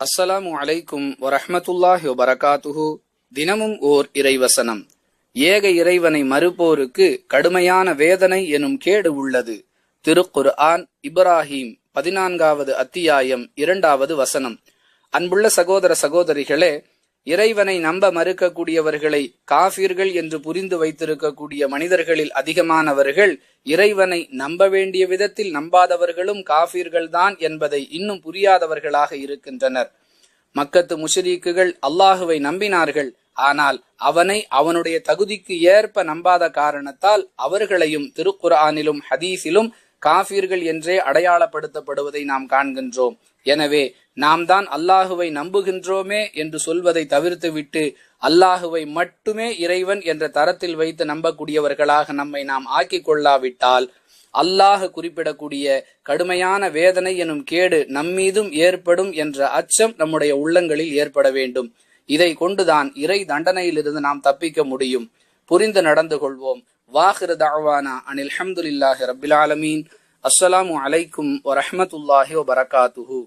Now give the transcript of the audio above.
அஸ்ஸலாமு அலைக்கும் வரஹமத்துல்லாஹி வபரகாத்துஹு. தினமும் ஓர் இறைவசனம். ஏக இறைவனை மறுப்போருக்கு கடுமையான வேதனை எனும் கேடு உள்ளது. திருக்குர் ஆன் இப்ராஹிம் பதினான்காவது அத்தியாயம் இரண்டாவது வசனம். அன்புள்ள சகோதர சகோதரிகளே இறைவனை நம்ப மறுக்கக்கூடியவர்களை காஃபிர்கள் என்று புரிந்து வைத்திருக்கக்கூடிய மனிதர்களில் அதிகமானவர்கள் இறைவனை நம்ப வேண்டிய விதத்தில் நம்பாதவர்களும் காஃபிர்கள்தான் என்பதை இன்னும் புரியாதவர்களாக இருக்கின்றனர். மக்கத்து முஷரீக்குகள் அல்லாஹுவை நம்பினார்கள். ஆனால் அவனை அவனுடைய தகுதிக்கு ஏற்ப நம்பாத காரணத்தால் அவர்களையும் திருக்குர்ஆனிலும் ஹதீஸிலும் காபிர்கள் என்றே அடையாளப்படுத்தப்படுவதை நாம் காண்கின்றோம். எனவே நாம் தான் அல்லாஹுவை நம்புகின்றோமே என்று சொல்வதை தவிர்த்துவிட்டு அல்லாஹுவை மட்டுமே இறைவன் என்ற தரத்தில் வைத்து நம்பக்கூடியவர்களாக நம்மை நாம் ஆக்கிக் கொள்ளாவிட்டால் அல்லாஹ் குறிப்பிடக்கூடிய கடுமையான வேதனை எனும் கேடு நம்மீதும் ஏற்படும் என்ற அச்சம் நம்முடைய உள்ளங்களில் ஏற்பட வேண்டும். இதை கொண்டுதான் இறை தண்டனையிலிருந்து நாம் தப்பிக்க முடியும். புரிந்து நடந்து கொள்வோம். வாஹிரு தாவானா அனில் அஹமதுல்லாஹி ரபில் ஆலமீன். அஸ்ஸலாமு அலைக்கும் வரஹமத்துல்லாஹி வபரகாத்துஹு.